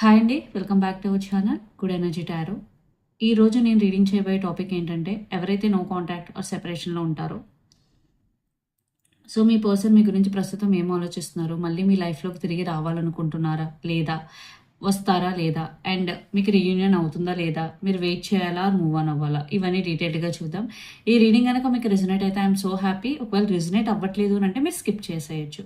Hi అండి welcome back to our channel good energy tarot. ఈరోజు నేను రీడింగ్ చేయబోయే టాపిక్ ఏంటంటే ఎవరైతే నో కాంటాక్ట్ ఆర్ సెపరేషన్లో ఉంటారో. సో మీ పర్సన్ మీ గురించి ప్రస్తుతం ఏం ఆలోచిస్తున్నారు? మళ్ళీ మీ లైఫ్లోకి తిరిగి రావాలనుకుంటున్నారా? లేదా? వస్తారా లేదా? అండ్ మీకు రీయూనియన్ అవుతుందా లేదా? మీరు వెయిట్ చేయాలా? మూవ్ ఆన్ అవ్వాలా? ఇవన్నీ డీటెయిల్గా చూద్దాం. ఈ రీడింగ్ కనుక మీకు రిజనేట్ అయితే ఐఎమ్ సో హ్యాపీ ఒకవేళ రిజనేట్ అవ్వట్లేదు అని అంటే మీరు స్కిప్ చేసేయచ్చు.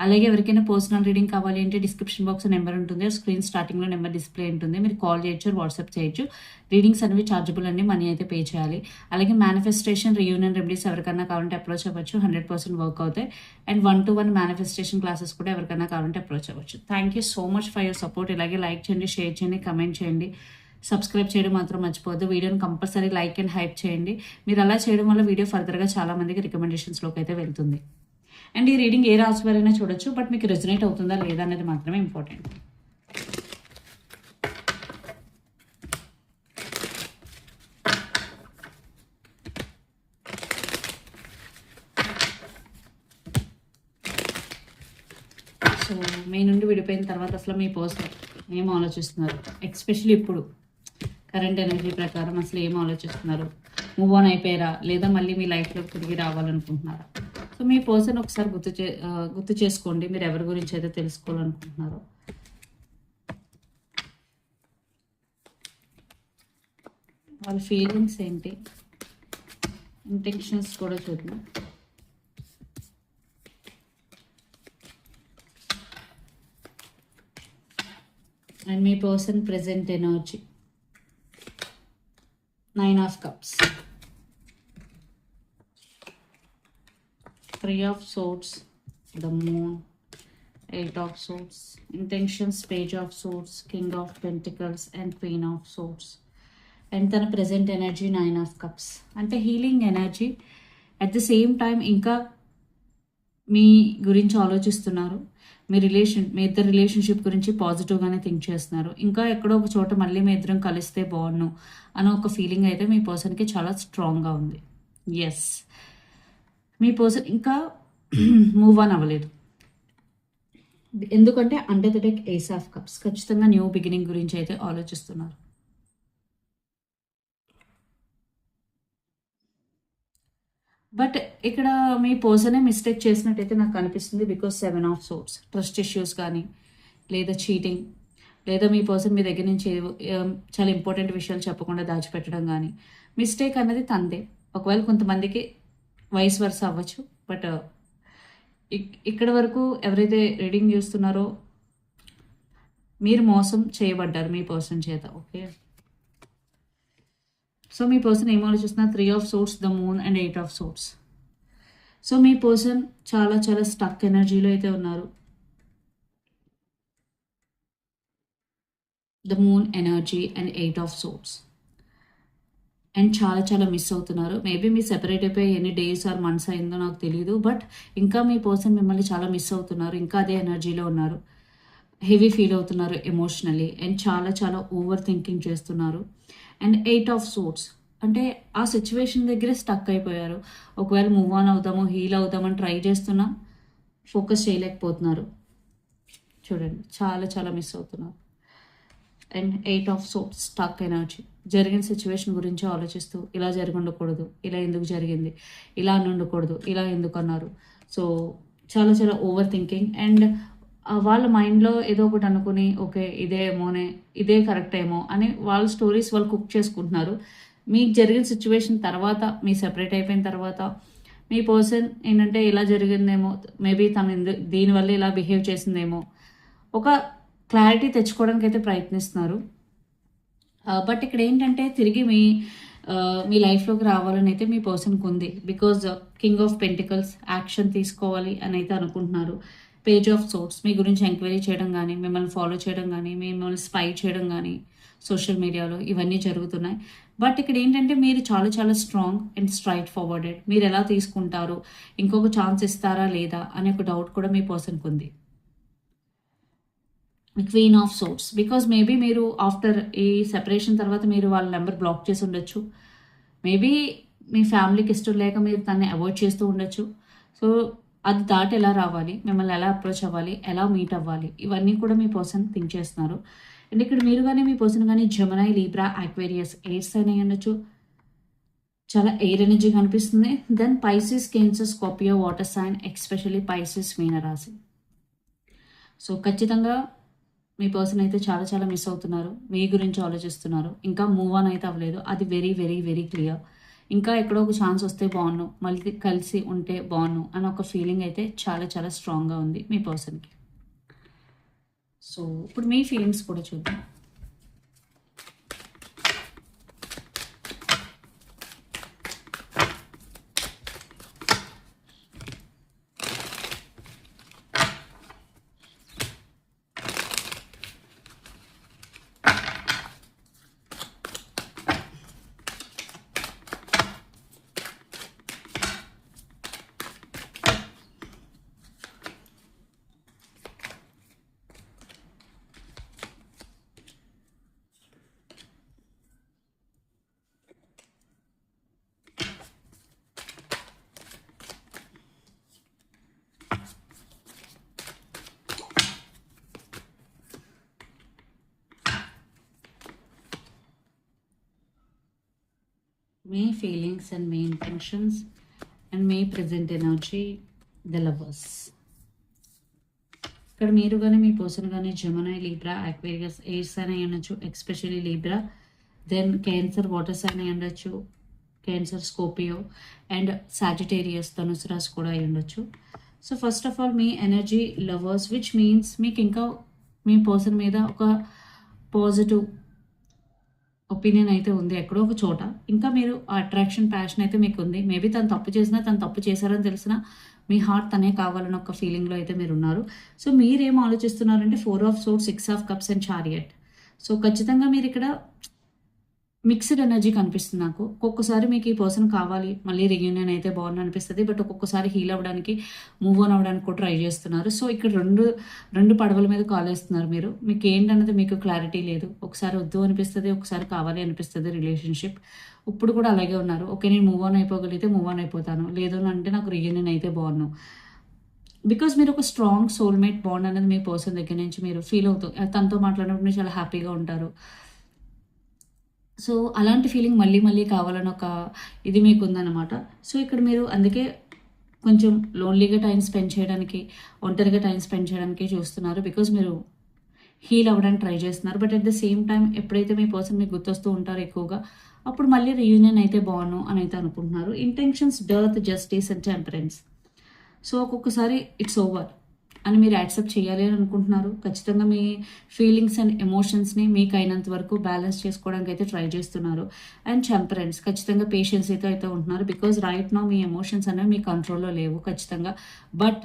అలాగే ఎవరికైనా పర్సనల్ రీడింగ్ కావాలి అంటే డిస్క్రిప్షన్ బాక్స్ నెంబర్ ఉంటుంది. స్క్రీన్ స్టార్టింగ్లో నెంబర్ డిస్ప్లే ఉంటుంది. మీరు కాల్ చేయొచ్చు వాట్సాప్ చేయొచ్చు. రీడింగ్స్ అనేవి ఛార్జబుల్ అండి మనీ అయితే పే చేయాలి. అలాగే మేనిఫెస్టేషన్ రీయూనియన్ రెమెడీస్ ఎవరికైనా కావాలంటే అప్రోచ్ అవ్వచ్చు హండ్రెడ్ పర్సెంట్ వర్క్ అవుతాయి. And one to one manifestation classes కూడా ఎవరికైనా కావాలంటే అప్రోచ్ అవ్వచ్చు. Thank you so much for your support ఇలాగే లైక్ చేయండి షేర్ చేయండి కమెంట్ చేయండి. సబ్స్క్రైబ్ చేయడం మాత్రం మర్చిపోవద్దు. వీడియోని కంపల్సరీ లైక్ అండ్ హైప్ చేయండి. మీరు అలా చేయడం వల్ల వీడియో ఫర్దర్గా చాలా మందికి రికమెండేషన్స్లోకి అయితే వెళ్తుంది. అండ్ ఈ రీడింగ్ ఏ రాశి వారైనా చూడొచ్చు బట్ మీకు రెజనేట్ అవుతుందా లేదా అనేది మాత్రమే ఇంపార్టెంట్ సో మీ నుండి విడిపోయిన తర్వాత అసలు మీ పర్సన్ ఏం ఆలోచిస్తున్నారు? ఎక్స్పెషల్లీ ఇప్పుడు కరెంట్ ఎనర్జీ ప్రకారం అసలు ఏం ఆలోచిస్తున్నారు? మూవ్ ఆన్ అయిపోయారా? లేదా మళ్ళీ మీ లైఫ్లో తిరిగి రావాలనుకుంటున్నారా? సో మీ పర్సన్ ఒకసారి గుర్తు చే గుర్తు చేసుకోండి. మీరు ఎవరి గురించి అయితే తెలుసుకోవాలనుకుంటున్నారో. వాళ్ళ ఫీలింగ్స్ ఏంటి? ఇంటెన్షన్స్ కూడా చూద్దాం. And me person present energy nine of cups three of swords the moon eight of swords intentions page of swords king of pentacles and queen of swords and తన present energy nine of cups అంటే healing energy at the same time ఇంకా మీ గురించి ఆలోచిస్తున్నారు. మీ relation మీ ఇద్దరు relationship గురించి పాజిటివ్గానే think చేస్తున్నారు. ఇంకా ఎక్కడో ఒక చోట మళ్ళీ మీ ఇద్దరం కలిస్తే బాగుండు అనే ఒక ఫీలింగ్ అయితే మీ పర్సన్కి చాలా స్ట్రాంగ్గా ఉంది. ఎస్ మీ పర్సన్ ఇంకా మూవ్ ఆన్ అవ్వలేదు. ఎందుకంటే under the deck ace of cups ఖచ్చితంగా న్యూ బిగినింగ్ గురించి అయితే ఆలోచిస్తున్నారు. బట్ ఇక్కడ మీ పర్సనే మిస్టేక్ చేసినట్టయితే నాకు అనిపిస్తుంది because seven of swords. Trust issues కానీ లేదా చీటింగ్ లేదా మీ పర్సన్ మీ దగ్గర నుంచి చాలా ఇంపార్టెంట్ విషయాలు చెప్పకుండా దాచిపెట్టడం కానీ మిస్టేక్ అన్నది తందే. ఒకవేళ కొంతమందికి వయసు వరుస అవ్వచ్చు బట్ uh, ఇక్కడ వరకు ఎవరైతే రీడింగ్ చూస్తున్నారో మీరు మోసం చేయబడ్డారు మీ పర్సన్ చేత ఓకే? సో మీ పర్సన్ ఏం ఆలోచిస్తున్నారు three of swords the moon and eight of swords so me person చాలా చాలా స్టక్ ఎనర్జీలో అయితే ఉన్నారు the moon energy and eight of swords and చాలా చాలా మిస్ అవుతున్నారు మేబీ మీ సెపరేట్ అయిపోయి ఎన్ని డేస్ ఆర్ మంత్స్ అయిందో నాకు తెలియదు బట్ ఇంకా మీ పర్సన్ మిమ్మల్ని చాలా మిస్ అవుతున్నారు ఇంకా అదే ఎనర్జీలో ఉన్నారు హెవీ ఫీల్ అవుతున్నారు ఎమోషనలీ అండ్ చాలా చాలా ఓవర్ థింకింగ్ చేస్తున్నారు అండ్ ఎయిట్ ఆఫ్ సోర్ట్స్ అంటే ఆ సిచ్యువేషన్ దగ్గరే స్టక్ అయిపోయారు. ఒకవేళ మూవ్ ఆన్ అవుతామో హీల్ అవుతామని ట్రై చేస్తున్నా ఫోకస్ చేయలేకపోతున్నారు. చూడండి చాలా చాలా మిస్ అవుతున్నారు. And eight of swords stuck energy జరిగిన సిచ్యువేషన్ గురించి ఆలోచిస్తూ ఇలా జరిగి ఉండకూడదు ఇలా ఎందుకు జరిగింది ఇలా అని ఉండకూడదు ఇలా ఎందుకు అన్నారు. సో చాలా చాలా ఓవర్ థింకింగ్. అండ్ వాళ్ళ మైండ్లో ఏదో ఒకటి అనుకుని ఓకే ఇదే ఏమోనే ఇదే కరెక్ట్ ఏమో అని వాళ్ళ స్టోరీస్ వాళ్ళు కుక్ చేసుకుంటున్నారు. మీకు జరిగిన సిచ్యువేషన్ తర్వాత మీ సెపరేట్ అయిపోయిన తర్వాత మీ పర్సన్ ఏంటంటే ఇలా జరిగిందేమో మేబీ తను ఎందు దీనివల్ల ఇలా బిహేవ్ చేసిందేమో ఒక క్లారిటీ తెచ్చుకోవడానికి అయితే ప్రయత్నిస్తున్నారు బట్ ఇక్కడ ఏంటంటే తిరిగి మీ మీ లైఫ్లోకి రావాలని అయితే మీ పర్సన్కి ఉంది. Because king of pentacles action తీసుకోవాలి అని అయితే అనుకుంటున్నారు. పేజ్ ఆఫ్ సోర్స్ మీ గురించి ఎంక్వైరీ చేయడం కానీ మిమ్మల్ని ఫాలో చేయడం కానీ మిమ్మల్ని స్పై చేయడం కానీ సోషల్ మీడియాలో ఇవన్నీ జరుగుతున్నాయి. బట్ ఇక్కడ ఏంటంటే మీరు చాలా చాలా స్ట్రాంగ్ అండ్ స్ట్రైట్ ఫార్వర్డెడ్. మీరు ఎలా తీసుకుంటారు? ఇంకొక ఛాన్స్ ఇస్తారా లేదా అనే ఒక డౌట్ కూడా మీ పర్సన్కి ఉంది. Queen of swords because maybe మీరు ఆఫ్టర్ ఈ సెపరేషన్ తర్వాత మీరు వాళ్ళ నెంబర్ బ్లాక్ చేసి ఉండొచ్చు. మేబీ మీ ఫ్యామిలీకి ఇష్టం లేక మీరు తనని అవాయిడ్ చేస్తూ ఉండొచ్చు. సో అది దాటి ఎలా రావాలి? మిమ్మల్ని ఎలా అప్రోచ్ అవ్వాలి? ఎలా మీట్ అవ్వాలి? ఇవన్నీ కూడా మీ పర్సన్ థింక్ చేస్తున్నారు. అండ్ ఇక్కడ మీరు కానీ మీ పర్సన్ కానీ జమనాయి లీబ్రా అక్వేరియస్ ఎయిర్స్ అయినా ఉండొచ్చు. చాలా ఎయిర్ ఎనర్జీ కనిపిస్తుంది. Then Pisces Cancer Scorpio water sign especially Pisces మీనరాశి సో ఖచ్చితంగా మీ పర్సన్ అయితే చాలా చాలా మిస్ అవుతున్నారు. మీ గురించి ఆలోచిస్తున్నారు. ఇంకా మూవ్ ఆన్ అయితే అవ్వలేదు. అది వెరీ వెరీ వెరీ క్లియర్ ఇంకా ఎక్కడో ఒక ఛాన్స్ వస్తే బాగున్ను. మళ్ళీ కలిసి ఉంటే బాగున్ను అని ఒక ఫీలింగ్ అయితే చాలా చాలా స్ట్రాంగ్గా ఉంది మీ పర్సన్కి సో ఇప్పుడు మీ ఫీలింగ్స్ కూడా చూద్దాం. మీ ఫీలింగ్స్ అండ్ మీ ఇంటెన్షన్స్ అండ్ మీ ప్రజెంట్ ఎనర్జీ ద లవర్స్ ఇక్కడ మీరు కానీ మీ పర్సన్ కానీ జమనాయ్ లీబ్రా అక్వేరియస్ ఎయిర్స్ అని ఉండొచ్చు especially Libra then Cancer waters అని ఉండొచ్చు క్యాన్సర్ స్కోపియో అండ్ సాజిటేరియస్ ధనుసు కూడా అయి ఉండొచ్చు. సో ఫస్ట్ ఆఫ్ ఆల్ మీ ఎనర్జీ లవర్స్ విచ్ మీన్స్ మీకు ఇంకా మీ పర్సన్ మీద ఒక పాజిటివ్ ఒపీనియన్ అయితే ఉంది ఎక్కడో ఒక చోట. ఇంకా మీరు ఆ అట్రాక్షన్ ప్యాషన్ అయితే మీకు ఉంది. మేబీ తను తప్పు చేసినా తను తప్పు చేశారని తెలిసినా మీ హార్ట్ తనే కావాలని ఒక ఫీలింగ్లో అయితే మీరు ఉన్నారు. సో మీరేం ఆలోచిస్తున్నారంటే four of swords six of cups and chariot so ఖచ్చితంగా మీరు ఇక్కడ మిక్స్డ్ ఎనర్జీ కనిపిస్తుంది నాకు. ఒక్కొక్కసారి మీకు ఈ పర్సన్ కావాలి మళ్ళీ రియూనియన్ అయితే బాగుంది అనిపిస్తుంది బట్ ఒక్కొక్కసారి హీల్ అవ్వడానికి మూవ్ ఆన్ అవ్వడానికి కూడా ట్రై చేస్తున్నారు. సో ఇక్కడ రెండు రెండు పడవల మీద కాల్ వేస్తున్నారు మీరు. మీకు ఏంటన్నది మీకు క్లారిటీ లేదు. ఒకసారి వద్దు అనిపిస్తుంది ఒకసారి కావాలి అనిపిస్తుంది రిలేషన్షిప్. ఇప్పుడు కూడా అలాగే ఉన్నారు. ఓకే నేను మూవ్ ఆన్ అయిపోగలిగితే మూవ్ ఆన్ అయిపోతాను. లేదు అని అంటే నాకు రియూనియన్ అయితే బాగున్నాను బికాజ్ మీరు ఒక స్ట్రాంగ్ సోల్మేట్ బాండ్ అనేది మీ పర్సన్ దగ్గర నుంచి మీరు ఫీల్ అవుతూ తనతో మాట్లాడినప్పుడు మీరు చాలా హ్యాపీగా ఉంటారు. సో అలాంటి ఫీలింగ్ మళ్ళీ మళ్ళీ కావాలని ఒక ఇది మీకు ఉందన్నమాట సో ఇక్కడ మీరు అందుకే కొంచెం లోన్లీగా టైం స్పెండ్ చేయడానికి ఒంటరిగా టైం స్పెండ్ చేయడానికి చూస్తున్నారు బికాజ్ మీరు హీల్ అవ్వడానికి ట్రై చేస్తున్నారు. But at the same time ఎప్పుడైతే మీ పర్సన్ మీకు గుర్తొస్తూ ఉంటారో ఎక్కువగా అప్పుడు మళ్ళీ రీయూనియన్ అయితే బాగును అని అయితే అనుకుంటున్నారు. ఇంటెన్షన్స్ డర్త్ జస్టిస్ అండ్ టెంపరెన్స్ సో ఒక్కొక్కసారి ఇట్స్ ఓవర్ అని మీరు యాక్సెప్ట్ చేయాలి అని అనుకుంటున్నారు. ఖచ్చితంగా మీ ఫీలింగ్స్ అండ్ ఎమోషన్స్ని మీకు అయినంత వరకు బ్యాలెన్స్ చేసుకోవడానికి అయితే ట్రై చేస్తున్నారు. అండ్ టెంపరెన్స్ ఖచ్చితంగా పేషెన్స్ అయితే అయితే ఉంటున్నారు. బికాజ్ రైట్ నో మీ ఎమోషన్స్ అనేవి మీ కంట్రోల్లో లేవు ఖచ్చితంగా. బట్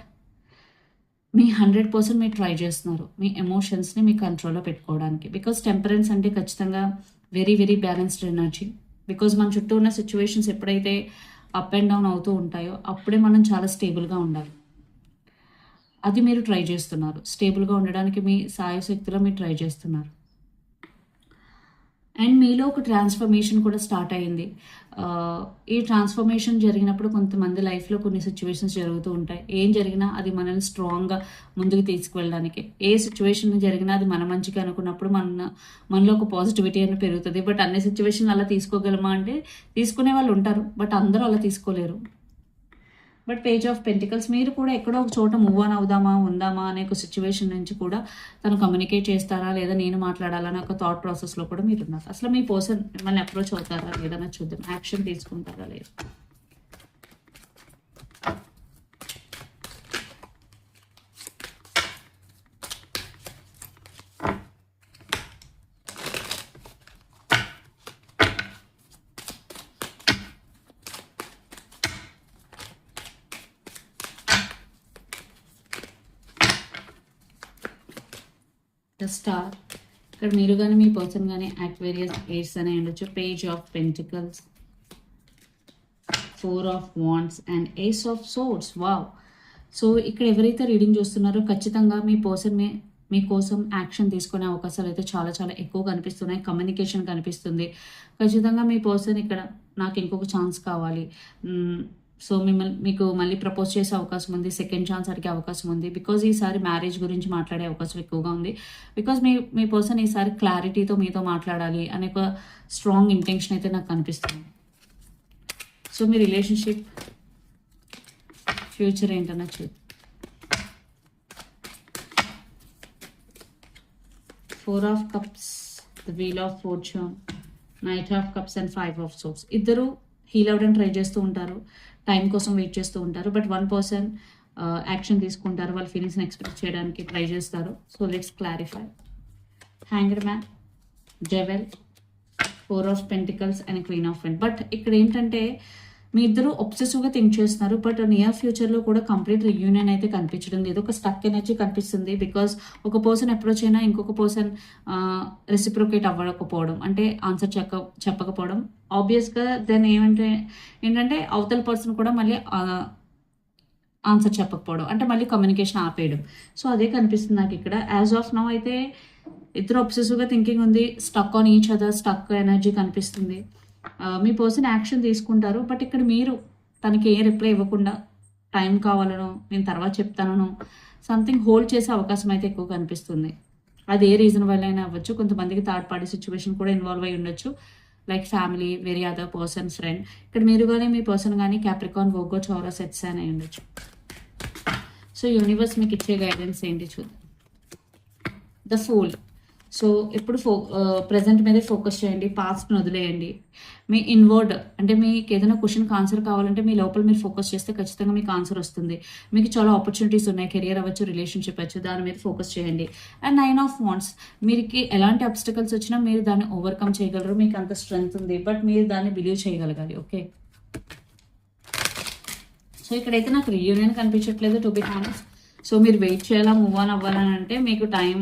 మీ హండ్రెడ్ పర్సెంట్ మీరు ట్రై చేస్తున్నారు. మీ ఎమోషన్స్ని మీ కంట్రోల్లో పెట్టుకోవడానికి. బికాజ్ టెంపరెన్స్ అంటే ఖచ్చితంగా very very balanced energy because మన చుట్టూ ఉన్న సిచ్యువేషన్స్ ఎప్పుడైతే అప్ అండ్ డౌన్ అవుతూ ఉంటాయో అప్పుడే మనం చాలా స్టేబుల్గా ఉండాలి. అది మీరు ట్రై చేస్తున్నారు. స్టేబుల్గా ఉండడానికి మీ సాయశక్తిలో మీరు ట్రై చేస్తున్నారు. అండ్ మీలో ఒక ట్రాన్స్ఫర్మేషన్ కూడా స్టార్ట్ అయ్యింది ఈ ట్రాన్స్ఫర్మేషన్ జరిగినప్పుడు కొంతమంది లైఫ్లో కొన్ని సిచ్యువేషన్స్ జరుగుతూ ఉంటాయి. ఏం జరిగినా అది మనల్ని స్ట్రాంగ్గా ముందుకు తీసుకువెళ్ళడానికి. ఏ సిచ్యువేషన్ జరిగినా అది మన మంచిగా అనుకున్నప్పుడు మన మనలో ఒక పాజిటివిటీ అని పెరుగుతుంది. బట్ అన్ని సిచ్యువేషన్ అలా తీసుకోగలమా అంటే తీసుకునే వాళ్ళు ఉంటారు. బట్ అందరూ అలా తీసుకోలేరు. బట్ పేజ్ ఆఫ్ పెంటికల్స్ మీరు కూడా ఎక్కడో ఒక చోట మూవ్ ఆన్ అవుదామా ఉందామా అనే ఒక సిచ్యువేషన్ నుంచి కూడా తను కమ్యూనికేట్ చేస్తారా లేదా నేను మాట్లాడాలనే ఒక థాట్ ప్రాసెస్లో కూడా మీరు ఉన్నారు అసలు మీ పర్సన్ మిమ్మల్ని అప్రోచ్ అవుతారా లేదన్నా చూద్దాం యాక్షన్ తీసుకుంటారా లేదా? ద స్టార్ ఇక్కడ మీరు కానీ మీ పర్సన్ కానీ యాక్వేరియస్ ఎయిర్స్ అనే ఉండొచ్చు. Page of pentacles four of wands and ace of swords wow so ఇక్కడ ఎవరైతే రీడింగ్ చూస్తున్నారో ఖచ్చితంగా మీ పర్సన్ మీ మీకోసం యాక్షన్ తీసుకునే అవకాశాలు అయితే చాలా చాలా ఎక్కువ కనిపిస్తున్నాయి. కమ్యూనికేషన్ కనిపిస్తుంది. ఖచ్చితంగా మీ పర్సన్ ఇక్కడ నాకు ఇంకొక ఛాన్స్ కావాలి. సో మిమ్మల్ని మీకు మళ్ళీ ప్రపోజ్ చేసే అవకాశం ఉంది సెకండ్ ఛాన్స్ అడిగే అవకాశం ఉంది. బికాజ్ ఈసారి మ్యారేజ్ గురించి మాట్లాడే అవకాశం ఎక్కువగా ఉంది. బికాజ్ మీ మీ పర్సన్ ఈసారి క్లారిటీతో మీతో మాట్లాడాలి అనే ఒక స్ట్రాంగ్ ఇంటెన్షన్ అయితే నాకు కనిపిస్తుంది సో మీ రిలేషన్షిప్ ఫ్యూచర్ ఏంటన్నా చూ four of cups the wheel of fortune knight of cups and five of swords ఇద్దరు హీల్ అవ్వడానికి ట్రై చేస్తూ ఉంటారు. టైం కోసం వెయిట్ చేస్తూ ఉంటారు. బట్ వన్ పర్సన్ యాక్షన్ తీసుకుంటారు. వాళ్ళ ఫీలింగ్స్ని ఎక్స్ప్రెస్ చేయడానికి ట్రై చేస్తారు. So let's clarify hanger man jewel four of pentacles and queen of pent but ఇక్కడ ఏంటంటే మీ ఇద్దరు ఒబ్సెసివ్గా థింక్ చేస్తున్నారు బట్ నియర్ ఫ్యూచర్లో కూడా కంప్లీట్ రియూనియన్ అయితే కనిపించడం లేదు. ఒక స్టక్ ఎనర్జీ కనిపిస్తుంది బికాస్ ఒక పర్సన్ అప్రోచ్ అయినా ఇంకొక పర్సన్ రెసిప్రోకేట్ అవ్వకపోవడం అంటే ఆన్సర్ చెప్ప చెప్పకపోవడం. ఆబ్వియస్గా దెన్ ఏమంటే ఏంటంటే అవతల పర్సన్ కూడా మళ్ళీ ఆన్సర్ చెప్పకపోవడం అంటే మళ్ళీ కమ్యూనికేషన్ ఆపేయడం. సో అదే కనిపిస్తుంది నాకు ఇక్కడ. యాజ్ ఆఫ్ నౌ అయితే ఇద్దరు ఒబ్సెసివ్గా థింకింగ్ ఉంది stuck on each other stuck energy కనిపిస్తుంది. మీ పర్సన్ యాక్షన్ తీసుకుంటారు బట్ ఇక్కడ మీరు తనకి ఏ రిప్లై ఇవ్వకుండా టైం కావాలనో నేను తర్వాత చెప్తానో సంథింగ్ హోల్డ్ చేసే అవకాశం అయితే ఎక్కువ కనిపిస్తుంది అది ఏ రీజన్ వల్ల అయినా అవ్వచ్చు. కొంతమందికి థర్డ్ పార్టీ సిచ్యువేషన్ కూడా ఇన్వాల్వ్ అయి ఉండొచ్చు. Like family very other person friend. ఇక్కడ మీరు కానీ మీ పర్సన్ కానీ క్యాప్రికాన్ వోగో చౌరా సెట్స్ అని అయి ఉండొచ్చు. సో యూనివర్స్ మీకు ఇచ్చే గైడెన్స్ ఏంటి చూద్దాం. ద ఫూల్ సో ఇప్పుడు ఫో ప్రజెంట్ మీదే ఫోకస్ చేయండి పాస్ట్ని వదిలేయండి. మీ ఇన్వర్డ్ అంటే మీకు ఏదైనా క్వశ్చన్కి ఆన్సర్ కావాలంటే మీ లోపల మీరు ఫోకస్ చేస్తే ఖచ్చితంగా మీకు ఆన్సర్ వస్తుంది. మీకు చాలా ఆపర్చునిటీస్ ఉన్నాయి కెరియర్ అవ్వచ్చు రిలేషన్షిప్ అవ్వచ్చు దాని మీద ఫోకస్ చేయండి. అండ్ నైన్ ఆఫ్ వాన్స్ మీకు ఎలాంటి అబ్స్టికల్స్ వచ్చినా మీరు దాన్ని ఓవర్కమ్ చేయగలరు మీకు అంత స్ట్రెంగ్త్ ఉంది. బట్ మీరు దాన్ని బిలీవ్ చేయగలగాలి ఓకే సో ఇక్కడైతే నాకు రీయూనియన్ కనిపించట్లేదు టు బి హానెస్ట్ సో మీరు వెయిట్ చేయాలా మూవ్ ఆన్ అవ్వాలని అంటే మీకు టైం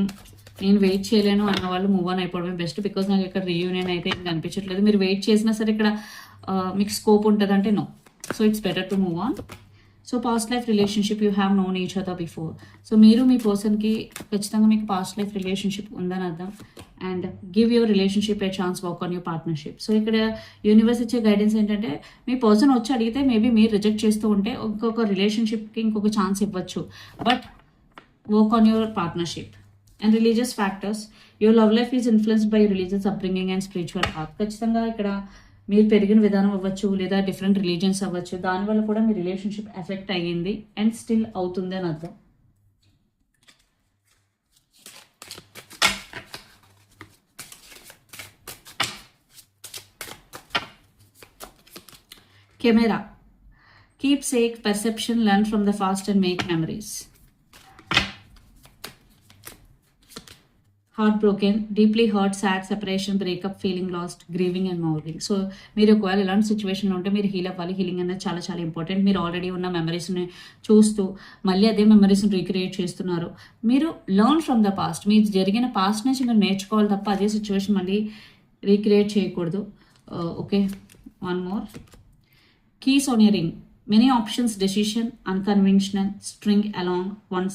నేను వెయిట్ చేయలేను అన్న వాళ్ళు మూవ్ ఆన్ అయిపోవడమే బెస్ట్ బికాస్ నాకు ఇక్కడ రీయూనియన్ అయితే ఏం కనిపించట్లేదు. మీరు వెయిట్ చేసినా సరే ఇక్కడ మీకు స్కోప్ ఉంటుంది అంటే no so it's better to move on so past life relationship you have known each other before so మీరు మీ పర్సన్కి ఖచ్చితంగా మీకు పాస్ట్ లైఫ్ రిలేషన్షిప్ ఉందని అర్థం. And give your relationship a chance work on your partnership so ఇక్కడ universe ఇచ్చే guidance ఏంటంటే మీ పర్సన్ వచ్చి అడిగితే మేబీ మీరు రిజెక్ట్ చేస్తూ ఉంటే ఇంకొక రిలేషన్షిప్కి ఇంకొక ఛాన్స్ ఇవ్వచ్చు. But work on your partnership and religious factors your love life is influenced by religious upbringing and spiritual path ఖచ్చితంగా ఇక్కడ మీరు పెరిగిన విధానం అవ్వచ్చు లేదా డిఫరెంట్ రిలీజియన్స్ అవ్వచ్చు. దానివల్ల కూడా మీ రిలేషన్షిప్ ఎఫెక్ట్ అయ్యింది అండ్ స్టిల్ అవుతుంది అని అర్థం. Camera. Keepsake perception learn from the past and make memories heart broken deeply hurt sad separation breakup feeling lost grieving and mourning so మీరు ఒకవేళ ఇలాంటి సిచ్యువేషన్లో ఉంటే మీరు హీల్ అవ్వాలి. హీలింగ్ అనేది చాలా చాలా ఇంపార్టెంట్ మీరు ఆల్రెడీ ఉన్న మెమరీస్ని చూస్తూ మళ్ళీ అదే మెమరీస్ని రీక్రియేట్ చేస్తున్నారు. మీరు లర్న్ ఫ్రమ్ ద పాస్ట్ మీరు జరిగిన పాస్ట్ నుంచి మీరు నేర్చుకోవాలి తప్ప అదే సిచ్యువేషన్ మళ్ళీ రీక్రియేట్ చేయకూడదు. Okay one more keys on your ring many options decision unconventional string along one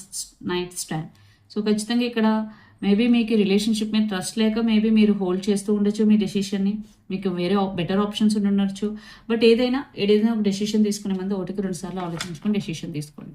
night stand so ఖచ్చితంగా ఇక్కడ మేబీ మీకు రిలేషన్షిప్ మీద ట్రస్ట్ లేక మేబీ మీరు హోల్డ్ చేస్తూ ఉండొచ్చు మీ డెసిషన్ని. మీకు వేరే బెటర్ ఆప్షన్స్ ఉండొచ్చు బట్ ఏదైనా ఏదైనా ఒక డెసిషన్ తీసుకునే ముందు ఒకటికి రెండుసార్లు ఆలోచించుకొని డెసిషన్ తీసుకోండి.